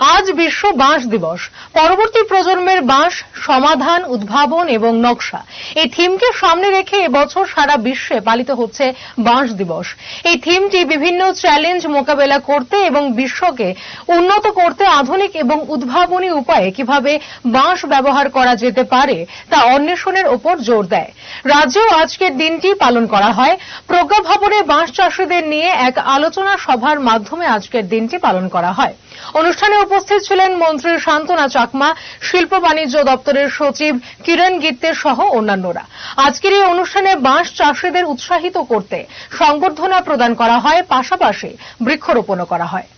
আজ বিশ্ব বাঁশ দিবস। পরবর্তী প্রজন্মের বাঁশ সমাধান, উদ্ভাবন এবং নকশা। এই থিমকে সামনে রেখে এবছর সারা বিশ্বে পালিত হচ্ছে বাঁশ দিবস। এই থিমটি বিভিন্ন চ্যালেঞ্জ মোকাবেলা করতে এবং বিশ্বকে উন্নত করতে আধুনিক এবং উদ্ভাবনী উপায়ে কীভাবে বাঁশ ব্যবহার করা যেতে পারে তা অন্বেষণের ওপর জোর দেয়। রাজ্যেও আজকের দিনটি পালন করা হয়। প্রজ্ঞা ভবনে বাঁশ চাষিদের নিয়ে এক আলোচনা সভার মাধ্যমে আজকের দিনটি পালন করা হয়। অনুষ্ঠানে উপস্থিত ছিলেন মন্ত্রী শান্তনা চাকমা, শিল্প বাণিজ্য দপ্তরের সচিব কিরণ গিত্তে সহ অন্যান্যরা। আজকের এই অনুষ্ঠানে বাঁশ চাষিদের উৎসাহিত করতে সংবর্ধনা প্রদান করা হয়, পাশাপাশি বৃক্ষরোপণও করা হয়।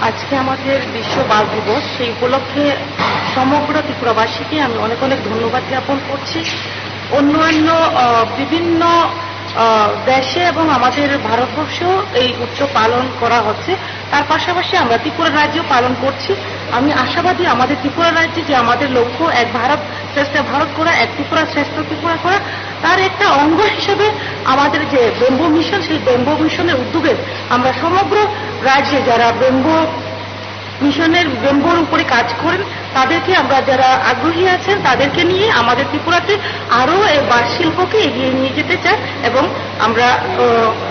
আজকে আমাদের বিশ্ব বাল দিবস, সেই উপলক্ষে সমগ্র ত্রিপুরাবাসীকে আমি অনেক অনেক ধন্যবাদ জ্ঞাপন করছি। অন্যান্য বিভিন্ন দেশে এবং আমাদের ভারতবর্ষেও এই উৎসব পালন করা হচ্ছে। তার পাশাপাশি আমরা ত্রিপুরা রাজ্যেও পালন করছি। আমি আশাবাদী আমাদের ত্রিপুরা রাজ্যে যে আমাদের লক্ষ্য এক ভারত শ্রেষ্ঠ ভারত করা, এক ত্রিপুরা শ্রেষ্ঠ ত্রিপুরা করা, তার একটা অঙ্গ হিসেবে আমাদের যে বেম্বো মিশন, সেই বেম্বো মিশনের উদ্যোগে আমরা সমগ্র রাজ্যে যারা বেম্বো মিশনের বেম্বোর উপরে কাজ করেন, তাদেরকে আমরা যারা আগ্রহী আছেন, তাদেরকে নিয়ে আমাদের ত্রিপুরাতে আরও এই বাঁশ শিল্পকে এগিয়ে নিয়ে যেতে চাই এবং আমরা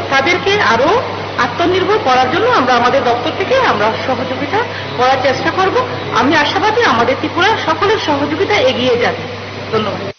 তাদেরকে আরও আত্মনির্ভর করার জন্য আমরা আমাদের দপ্তর থেকে আমরা সহযোগিতা করার চেষ্টা করব। আমি আশাবাদী আমাদের ত্রিপুরা সকলের সহযোগিতা এগিয়ে যাবে। ধন্যবাদ।